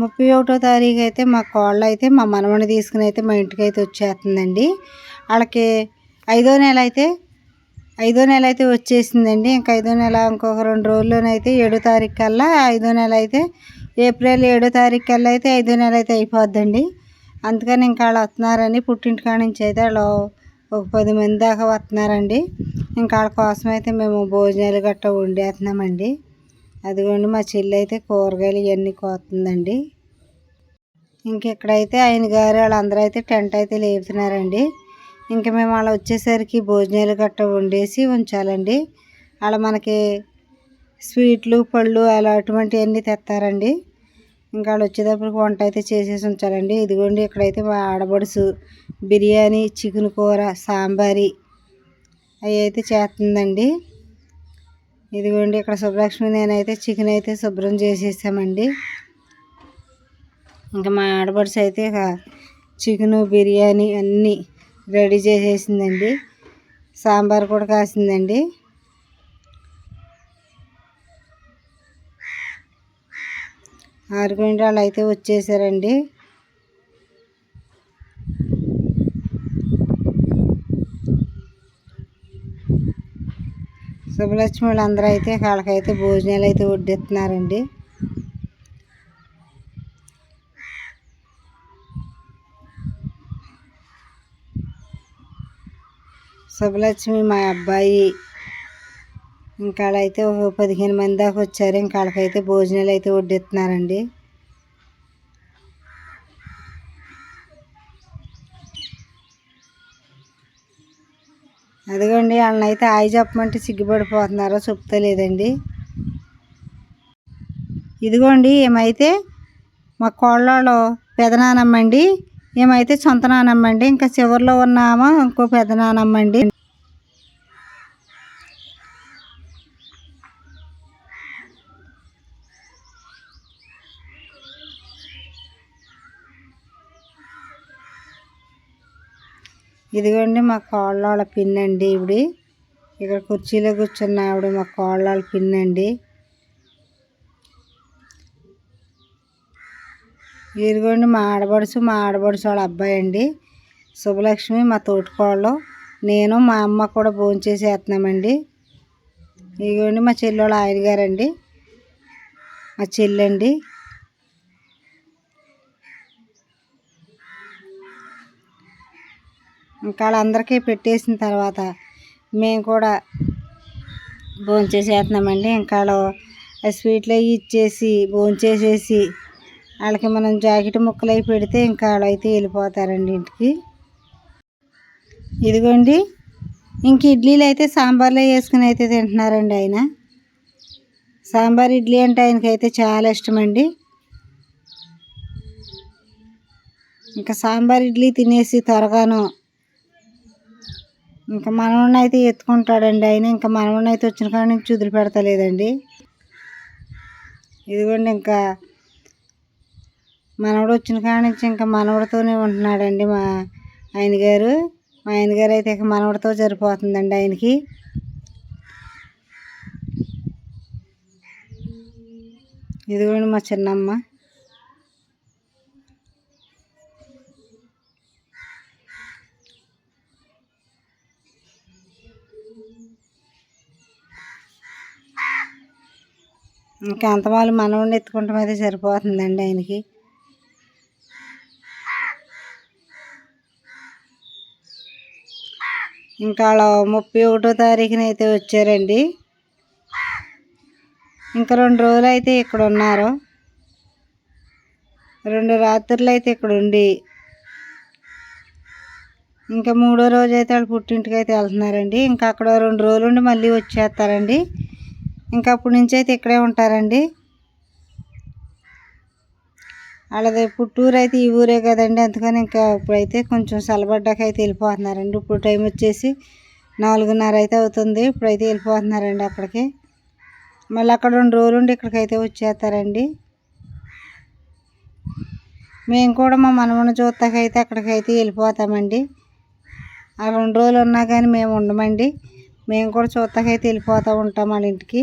ముప్పై ఒకటో తారీఖు అయితే మా కోళ్ళు అయితే మా మనవని తీసుకుని అయితే మా ఇంటికి అయితే వచ్చేస్తుందండి. వాళ్ళకి ఐదో నెల అయితే ఐదో నెల అయితే వచ్చేసిందండి. ఇంకా ఐదో నెల ఇంకొక రెండు రోజుల్లోనైతే ఏడో తారీఖు కల్లా ఐదో నెల అయితే ఏప్రిల్ ఏడో తారీఖు కల్లా అయితే ఐదో నెల అయితే అయిపోద్దండి. అందుకని ఇంకా వాళ్ళు వస్తున్నారని పుట్టింటికాడ నుంచి అయితే వాళ్ళు ఒక పది మంది దాకా వస్తున్నారండి. ఇంకా వాళ్ళ కోసం అయితే మేము భోజనాలు గట్రా వండేస్తున్నామండి. అదిగోండి మా చెల్లి అయితే కూరగాయలు ఇవన్నీ కోతుందండి ఇంకెక్కడైతే ఆయన గారు వాళ్ళందరూ అయితే టెంట్ అయితే లేపుతున్నారండి. ఇంకా మేము అలా వచ్చేసరికి భోజనాలు గట్రా వండేసి ఉంచాలండి. అలా మనకి స్వీట్లు పళ్ళు అలా అటువంటివన్నీ తెస్తారండి ఇంకా వాళ్ళు వచ్చేటప్పటికి వంట అయితే చేసేసి ఉంచాలండి. ఇదిగోండి ఇక్కడైతే మా ఆడబడుసు బిర్యానీ చికెన్ కూర సాంబారి అవి అయితే చేస్తుందండి. ఇదిగోండి ఇక్కడ శుభలక్ష్మి నేనైతే చికెన్ అయితే శుభ్రం చేసేసామండి. ఇంకా మా ఆడబడుసు అయితే చికెను బిర్యానీ అన్నీ రెడీ చేసేసిందండి. సాంబార్ కూడా కాసిందండి. ఆరు గంటలు అయితే వచ్చేసారండి. శుభలక్ష్మి వాళ్ళందరూ అయితే వాళ్ళకైతే భోజనాలు అయితే వడ్డిస్తున్నారండి శుభలక్ష్మి మా అబ్బాయి ఇంకా అయితే ఒక పదిహేను మంది దాకా వచ్చారు. ఇంకా వాళ్ళకైతే భోజనాలు అయితే వడ్డిస్తున్నారండి అదిగోండి వాళ్ళనైతే అయితే ఆయి చెప్పమంటే సిగ్గుపడిపోతున్నారో చెప్తలేదండి. ఇదిగోండి ఏమైతే మా కోళ్ళలో పెదనానమ్మండి ఏమైతే సొంత నానమ్మండి ఇంకా చివరిలో ఉన్నామో ఇంకో పెదనానమ్మండి. ఇదిగోండి మా కోళ్ళ పిన్ అండి ఇవిడ. ఇక్కడ కుర్చీలో కూర్చున్న ఆవిడ మా కోళ్ళ పిన్ అండి ఇదిగోండి మా ఆడబడుచు మా ఆడబడుచు వాళ్ళ అబ్బాయి అండి. శుభలక్ష్మి మా తోటికోళ్ళు. నేను మా అమ్మ కూడా భోంచేసేస్తున్నామండి ఇదిగోండి మా చెల్లెళ్ళ ఆయన గారండి మా చెల్లండి. ఇంకా వాళ్ళందరికీ పెట్టేసిన తర్వాత మేము కూడా భోంచేసేస్తున్నామండి ఇంకా వాళ్ళు స్వీట్లు అవి ఇచ్చేసి భోంచేసేసి వాళ్ళకి మనం జాకెట్ ముక్కలు అవి పెడితే ఇంకా అయితే వెళ్ళిపోతారండి ఇంటికి. ఇదిగోండి ఇంక ఇడ్లీలు అయితే సాంబార్లో వేసుకుని అయితే తింటున్నారండి ఆయన. సాంబార్ ఇడ్లీ అంటే ఆయనకైతే చాలా ఇష్టమండి. ఇంకా సాంబార్ ఇడ్లీ తినేసి త్వరగాను ఇంకా మనవడిని అయితే ఎత్తుకుంటాడండి ఆయన. ఇంకా మనవడిని అయితే వచ్చిన కాడ నుంచి వదిలి పెడతలేదండి. ఇదిగోండి ఇంకా మనవడు వచ్చిన కాడ నుంచి ఇంకా మనవడితోనే ఉంటున్నాడండి మా ఆయన గారు మా ఆయన గారు అయితే ఇక మనవడితో సరిపోతుందండి ఆయనకి. ఇదిగోండి మా చిన్నమ్మ. ఇంకా అంత వాళ్ళు మనవడిని ఎత్తుకుంటాం అయితే సరిపోతుందండి ఆయనకి. ఇంకా ముప్పై ఒకటో తారీఖున అయితే వచ్చారండి. ఇంకా రెండు రోజులు అయితే ఇక్కడ ఉన్నారు. రెండు రాత్రులు అయితే ఇక్కడ ఉండి. ఇంకా మూడో రోజు అయితే వాళ్ళు పుట్టింటికి అయితే వెళ్తున్నారండి. ఇంకా అక్కడ రెండు రోజులు ఉండి మళ్ళీ వచ్చేస్తారండి. ఇంకా అప్పటి నుంచి అయితే ఇక్కడే ఉంటారండి. వాళ్ళది పుట్టూరు అయితే ఈ ఊరే కదండి. అందుకని ఇంకా ఇప్పుడైతే కొంచెం చల్లబడ్డాక అయితే వెళ్ళిపోతున్నారండి. ఇప్పుడు టైం వచ్చేసి నాలుగున్నర అయితే అవుతుంది. ఇప్పుడైతే వెళ్ళిపోతున్నారండి అక్కడికి మళ్ళీ అక్కడ రెండు రోజులు ఉండి ఇక్కడికైతే వచ్చేస్తారండి. మేము కూడా మా మనమని చూస్తాకైతే అక్కడికైతే వెళ్ళిపోతామండి. ఆ రెండు రోజులు ఉన్నా కానీ మేము ఉండమండి. మేము కూడా చూస్తాకైతే వెళ్ళిపోతూ ఉంటాం వాళ్ళ ఇంటికి.